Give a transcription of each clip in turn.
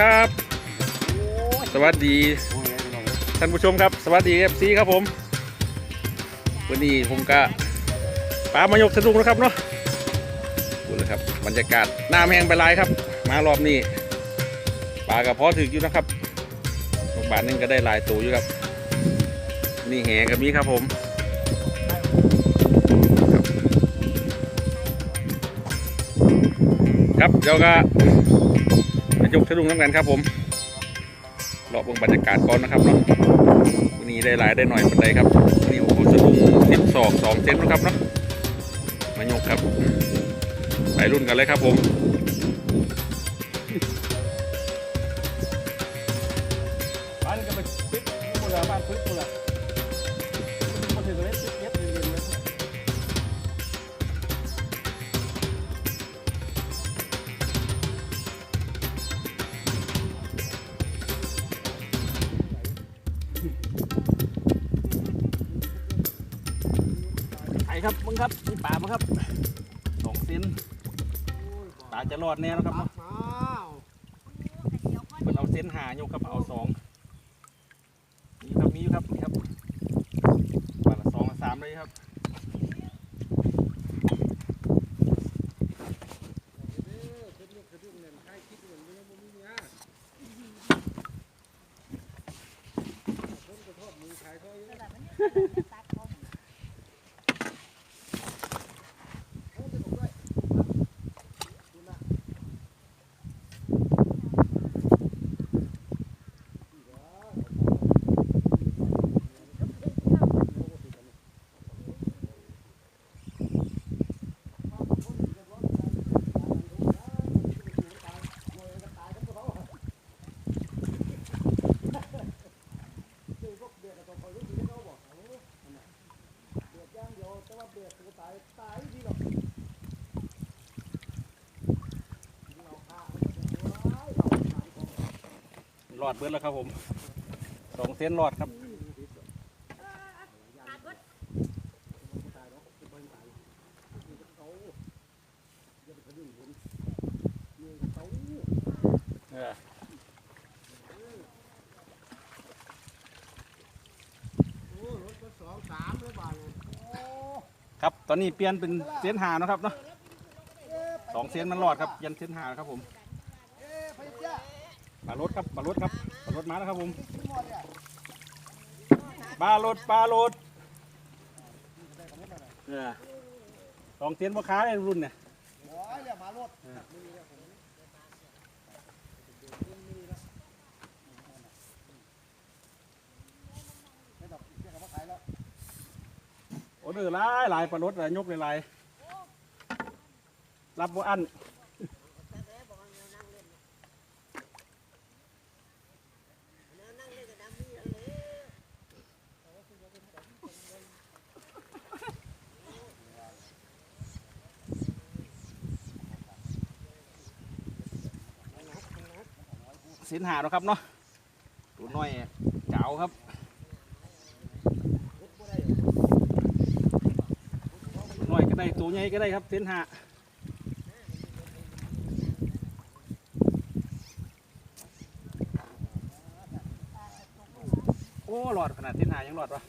ครับ สวัสดีท่านผู้ชมครับ สวัสดีเอฟซีครับผม วันนี้ผมก็ปลามายกสะดุ้งนะครับเนาะดูเลยครับบรรยากาศน้ำแห้งไปลายครับ มารอบนี้ปลากับพอถึกอยู่นะครับบางบาทนึงก็ได้ลายตัวอยู่ครับ นี่แหกับมีครับผมครับเดี๋ยวก็ ยกทะดุ้งน้ำกันครับผมรอบเบิ่งบรรยากาศก่อนนะครับเนาะวันนี้ได้หลายได้หน่อยปันไดครับวันนี้ผมสะดุ้งสิบศอกสองเซนนะครับเนาะมายกครับไปรุ่นกันเลยครับผม ดแน่นะครับเนาะอ้าวมันเอาเซนหายกครับเอาสองนี่ครับมีอยู่ครับนี่ครับป่าละสองละสามเลยครับ เบิดแล้วครับผมสองเซนรอดครับครับตอนนี้เปลี่ยนเป็นเซนหานะครับเนาะสองเซนมันรอดครับยันเซนหาครับผมเอ๊ะพยาเจ้าปลารถครับปลารถครับ รถมาแล้วครับผมที่หมดเนี่ยปลารถปลารถเออสองเซนพ่อค้าในรุ่นเนี่ยโอ้ยเรียกมารถไม่ดอกเรียกเขามาขายแล้วโอ้เดือหลายหลายปลารถหลายยกหลายๆรับบ่อัน สินหาเนาะครับเนาะตัวน้อยเจ้าครับตัวน้อยก็ได้ตัวใหญ่ก็ได้ครับสินหาโอ้หลอดขนาดสินหายังหลอดวะ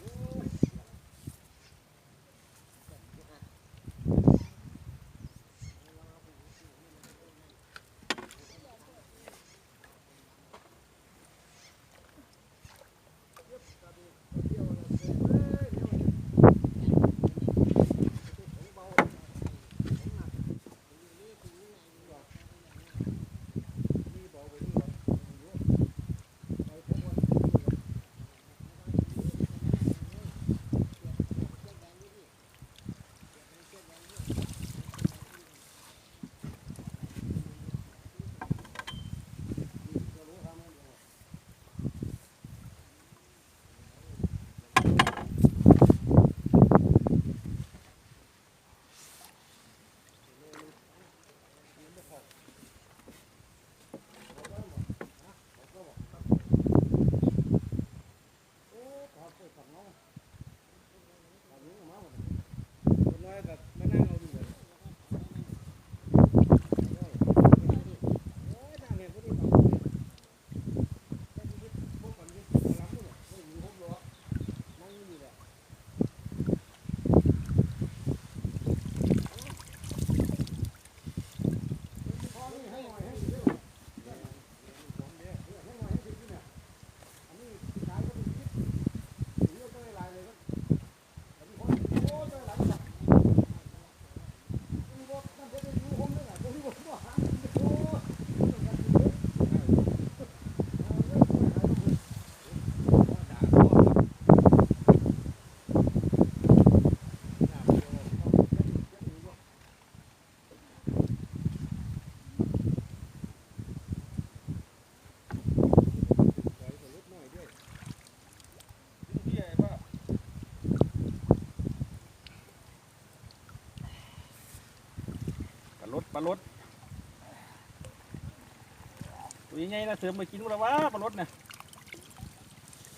ใหญ่ๆเสริมไปกินแล้ววะาปลารถเนี่ย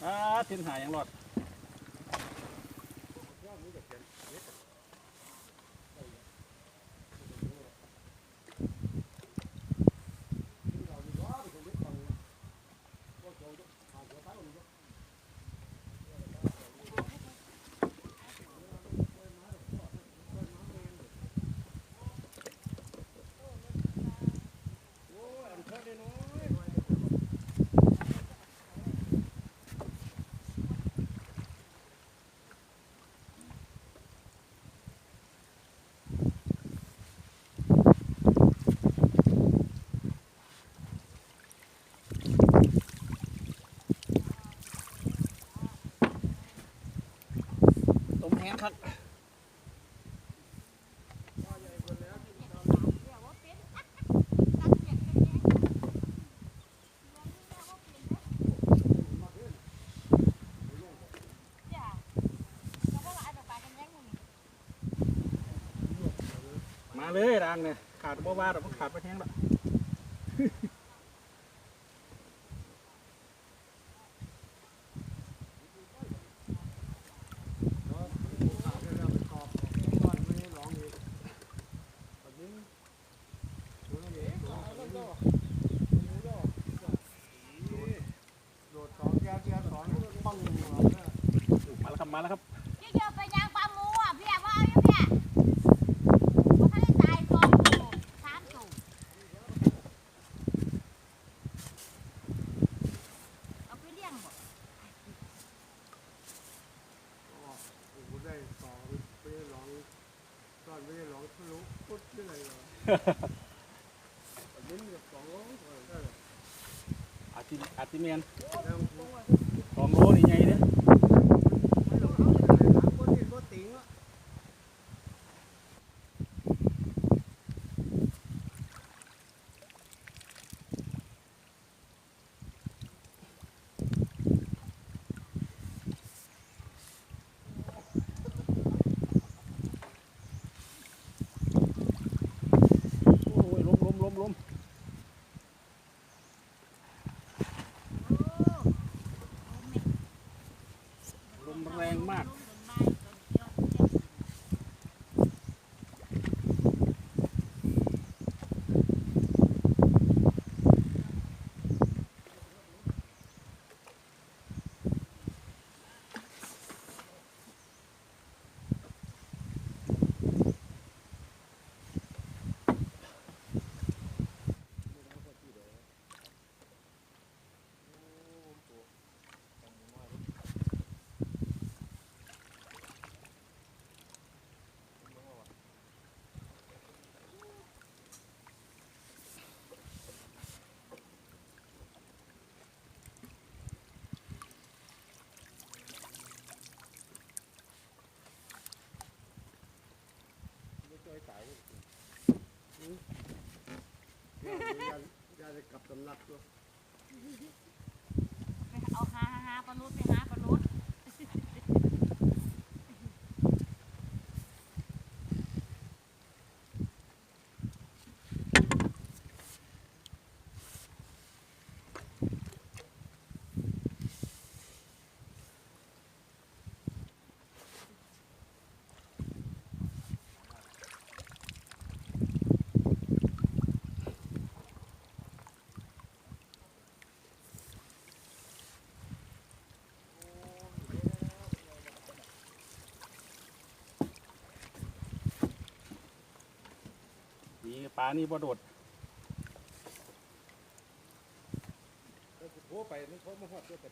อ่าเส้นหายอย่างหลอด มาเลยรางเนี่ยขาดบ่ว่าเราขาดไปแห้งแบบ ยายกลับสำนักด้วเอาฮาฮาฮาปลานุชไปหา นี่บดดโอ้ไปมันมหอดด้วยกัน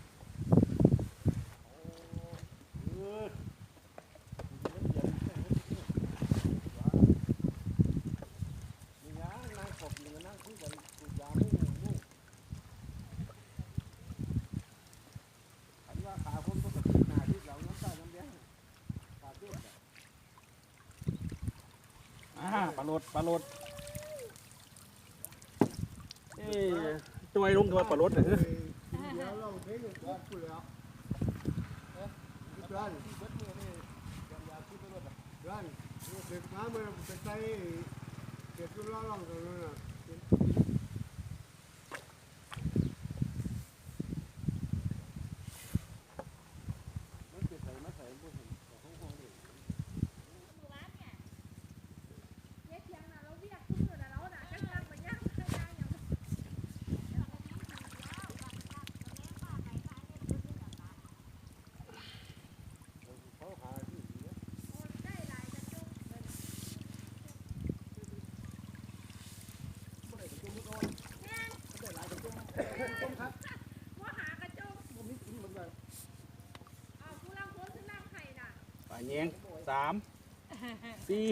ปลาโลดนี่ตัวไอ้ลงตัวปลาโลดเนี่รกน้ำมันไปใส่เก็บชุดร้อนๆตรงนั้น เองสามสี่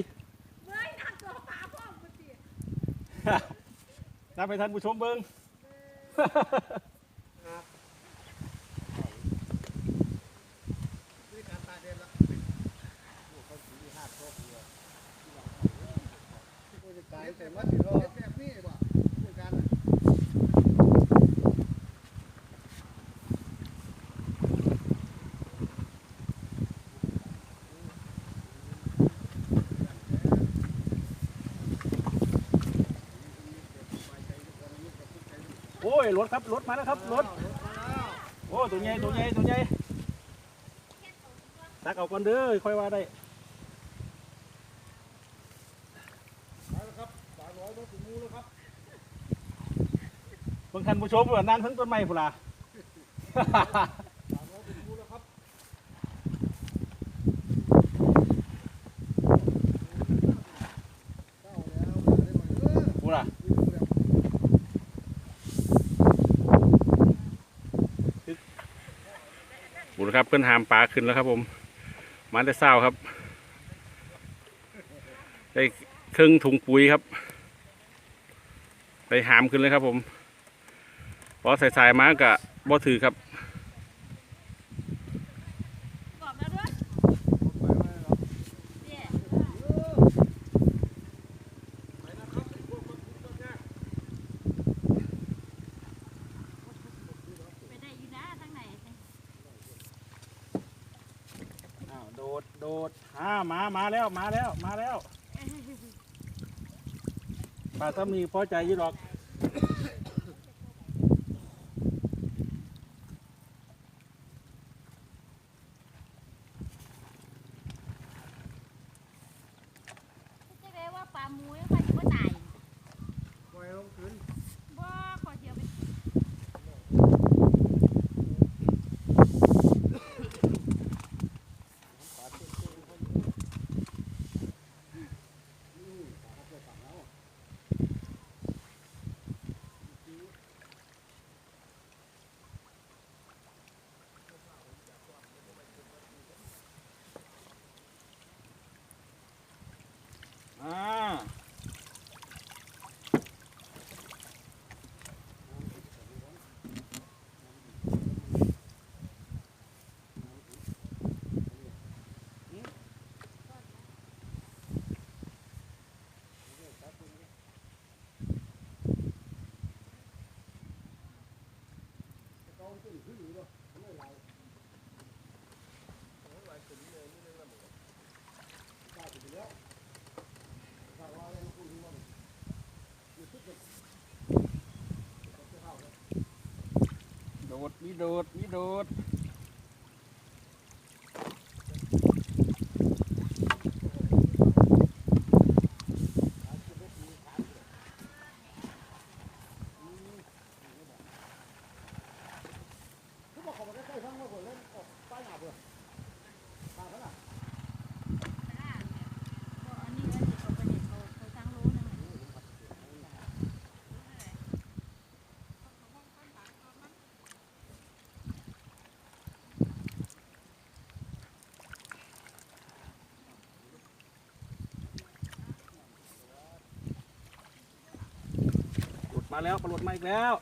นับห้ท่านผู้ชมเบิ้ง รถครับรถมาแล้วครับรถโอ้ตัวใหญ่ตัวใหญ่ตัวใหญ่ตักเอาก่อนเด้อค่อยว่าได้บางท่านผู้ชมเหมือนนั่งทั้งต้นไม้พุ่ล่ะ ครับเพื่อนหามปลาขึ้นแล้วครับ ผมมาแต่เศร้าครับ ได้ครึ่งถุงปุ๋ยครับ ไปหามขึ้นเลยครับ ผมพอใสายๆมากะบ่ถือครับ มาแล้วมาแล้วมาแล้วป่าสามีพอใจยี่หรอก ด มีโดด มีโดด แล้วปลาหลดมาอีกแล้ว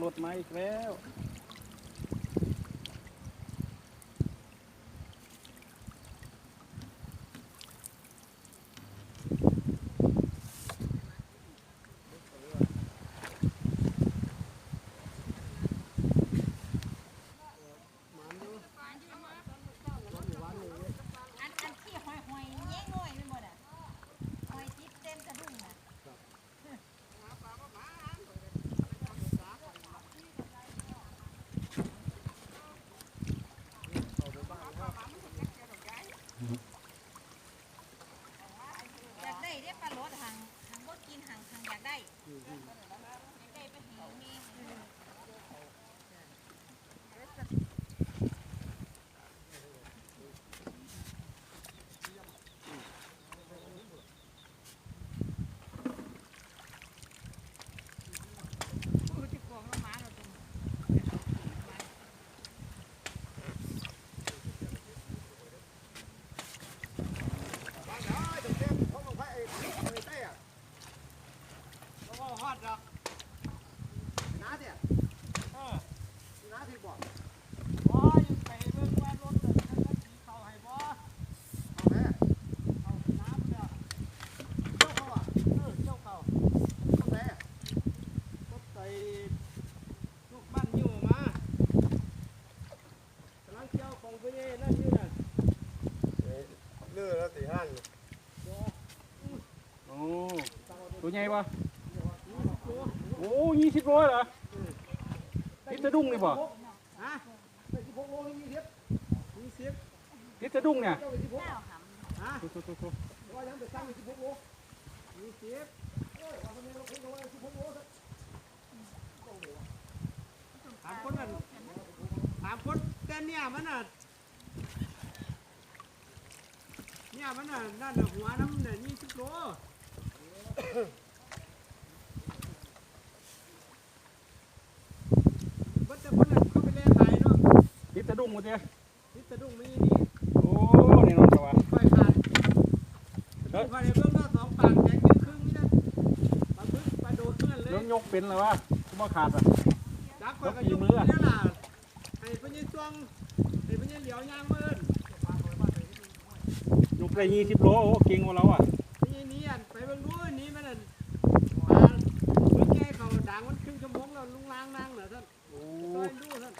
ปลาหลดไหมาอีกแล้ว อันอันที่หอยหอยแย่งง่อยไม่หมดอะหอยจิ๊บเต็มสะดุ้งอะ อยากได้ได้ปลาโลดหังหังบ่กินหังหังอยากได้อยากได้ไปหิวมีพูดจะกวงลงมาเราตรง บ้านได้เดี๋ยวเต็มเขาบอกว่าไอ้ไอ้เต้อะเขาบอกฮอดดอกน้าเนี่ยน้าที่บอก บ่อยู่ไปเบิ่งว่ารถเดินทางนั้นสีเขาให้บ่ เอาแม่ เอาน้ำเนี่ย เจ้าเขาอะ เออเจ้าเขา เอาแม่ รถไต่ลูกบ้านอยู่มากำลังเที่ยวของพี่นั่นอยู่น่ะ เลือแล้วสี่ห้าง โอ้ ตัวใหญ่ปะโอ้ยี่สิบโลเหรอติดสะดุ้งนี่ปะฮะไปที่พกโลนี่มีเทียบมีเสียบติดสะดุ้งเนี่ยฮะโถโถโถายังไปสางไปที่พกโลมีเสียบเออว่าทำไมเราพกโลที่พกโลสักถามคนนั้นถามคนแต่เนี่ยมันน่ะเนี่ยมันน่ะนั่นหัวน้ำเนี่ยยี่สิบโล ว่าแต่คนนั้นเขาไปเล่นขายเนาะติดสะดุ้งหมดเลยติดสะดุ้งมีนี่โอ้นี่นอนตัวค่อยขาดค่อยในเบื้องหน้าสองปากแข็งครึ่งนี่นะปลาบึกปลาโดดเพื่อนเลยเรื่องยกเป็นแล้ววะกูมาขาดอะ ดักข่อยก็ยกมือนี่ล่ะไอ้พญช่วงไอ้พญเหลียวยางมือนยกได้ยี่สิบโลโอ้เก่งกว่าเราอะ พญนี้อันไปเบิ่งดูอันนี้มันอันปลาบึกแก่เขาด่างมันครึ่งชั่วโมงแล้วลุงล้างนางเหรอท่านโอ้ซอยดูท่าน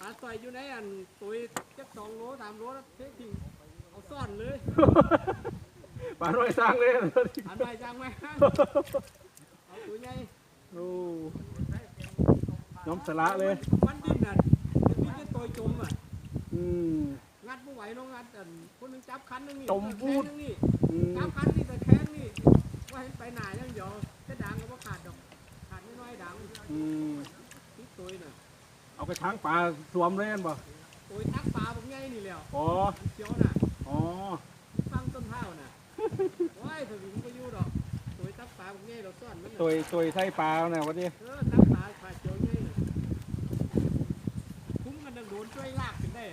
ปลาต่อยอยู่ในอันตุยจักสองโลสามโลแล้วเททิ้งเอาซ่อนเลยปลาโรยสร้างเลยอันใดจังไหมเอาตัวใหญ่โอ้ยอมสละเลย มันดิ้นน่ะจะมีแต่ตัวจมอะอืมงัดไม่ไหวน้องงัดอันคนหนึงจับคันหนึงนี่จมพูดตะแคงหนึงนี่อืมจับคันนี่แต่แข้งนี่ว่าเห็นไปหนายังเดียวจะดังก็บ่ขาดดอกขาดน้อยๆ ดังอืมทิศตัวน่ะเอาไปทางปลาสวมเลยนั่นบ่ตัวทักปลาผมใหญ่นี่แหล้วอ๋อเขียวน่ะอ๋อฟังต้นเท้าน่ะว้ายตัววิ่งก็อยู่ดอกตัวทักปลาผมใหญ่เราซ่อนมันน่ะตัวตัวไส้ปลาเนี่ยวันนี้เออทักปลาปลาเขียวใหญ่น่ะคุ้มกันดังโดนช่วยลากขึ้นได้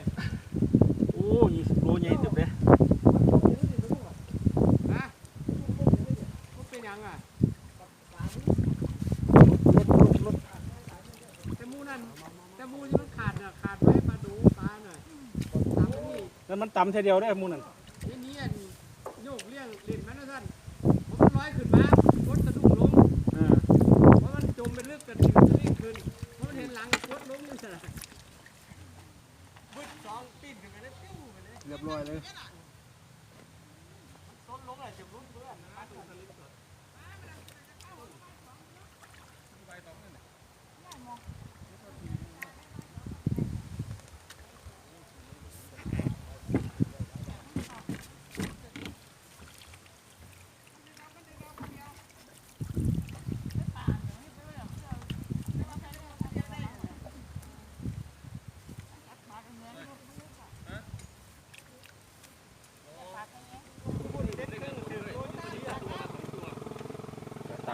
โอ้ยี่สิบโลใหญ่สุดเลยฮะมันเป็นหยังอะ รถรถรถ แต่หมูนั่นแต่หมูที่มั นขาดน่ะขาดไว้ปลาดูปลาน่ะตามอันนี้แล้วมันต่ำทีเดียวได้อหมูนั่นนี่นี่อันโยกเลี้ยงเล่นมันนะท่านผมมันร้อยขึ้นมาพดสะดุ้งลงอ่าเพราะมันจมเป็นเลือดกันดิ่งจะดิ่งขึ้นเพราะมันเห็นหลังพดลงนี่สิบึ้ดสองปีนขึ้นไปได้ปิ้วไปเลยเรียบร้อยเลยต้นลงอะไรจะลุ้นเพื่อนนะตัวสลิปสด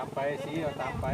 ามไปสีเอาตามไป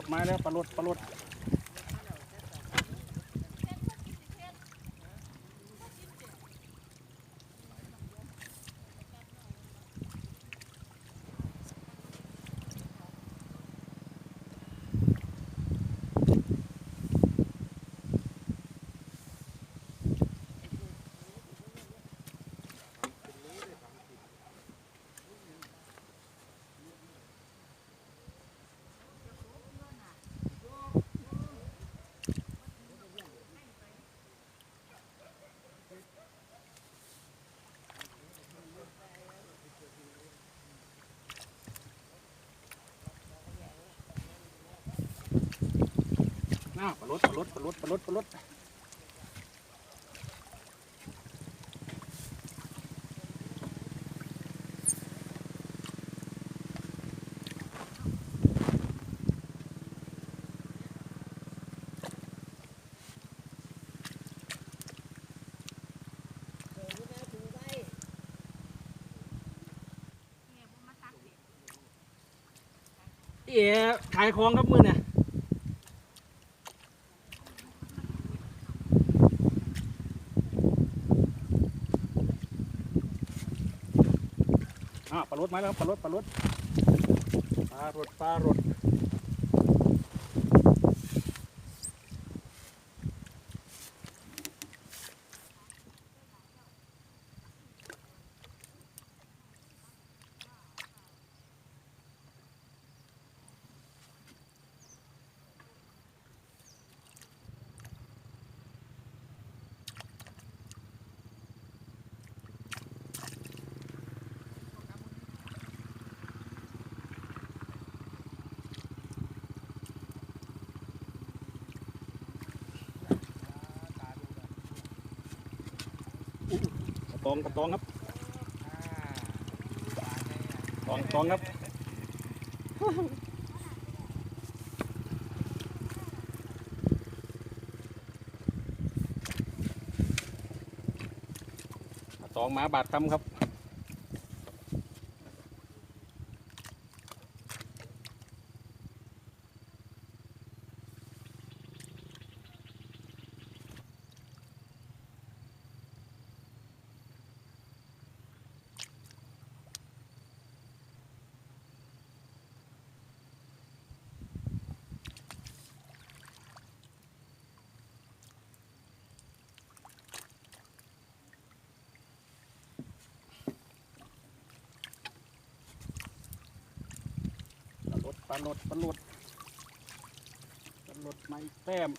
ลาลดไม้แล้วปลาลดปลาลด อ้าปลดปลดปลดปลดปลดเอ๋ขายของครับมือเนี่ย อ่าปลาลดไหมแล้วปลาลดปลาลดปลารดปลารด องกระตองครับตองตองครับตองหมาบาดทำครับ ปลดปลาลดปลาลดปลาลดไม้แต้ม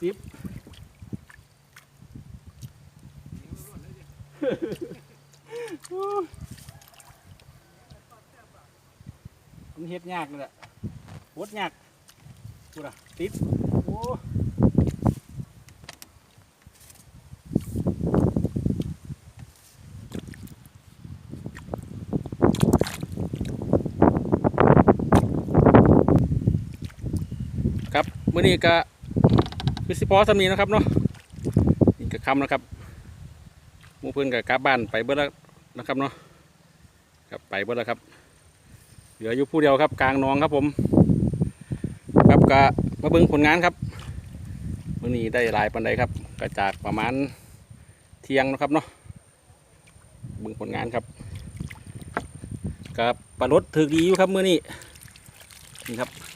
สิบมันเฮ็ดยากเลยแหละวดยากกูละติดโอ้ มื้อนี้ก็คือสิพอสำนีนะครับเนาะนี่ก็คำนะครับมูเพื่อนกับกลับบ้านไปเบิดแล้วนะครับเนาะครับไปเบิดแล้วครับ เหลืออยู่ผู้เดียวครับ กลางหนองครับผม ครับก็มาเบิ่งผลงานครับมื้อนี้ได้หลายปันใดครับก็จากประมาณเที่ยงนะครับเนาะเบิ่งผลงานครับกับปลารดถือดีอยู่ครับมื้อนี้นี่ครับ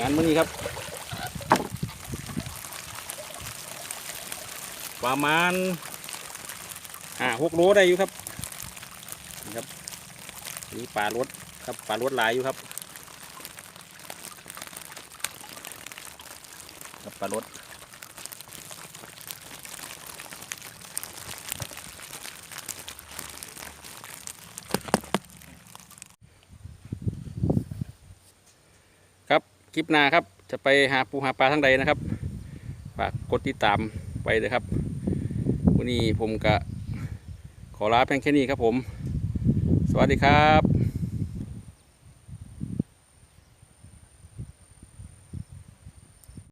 งานมื้อนี้ครับประมาณห้าหกโลได้อยู่ครับนี่ครับนี่ปลารดครับปลารดหลายอยู่ครับครับปลารด คลิปหน้าครับ จะไปหาปูหาปลาทั้งใดนะครับฝากกดติดตามไปเลยครับ วันนี้ผมก็ขอลาเพียงแค่นี้ครับผม สวัสดีครับ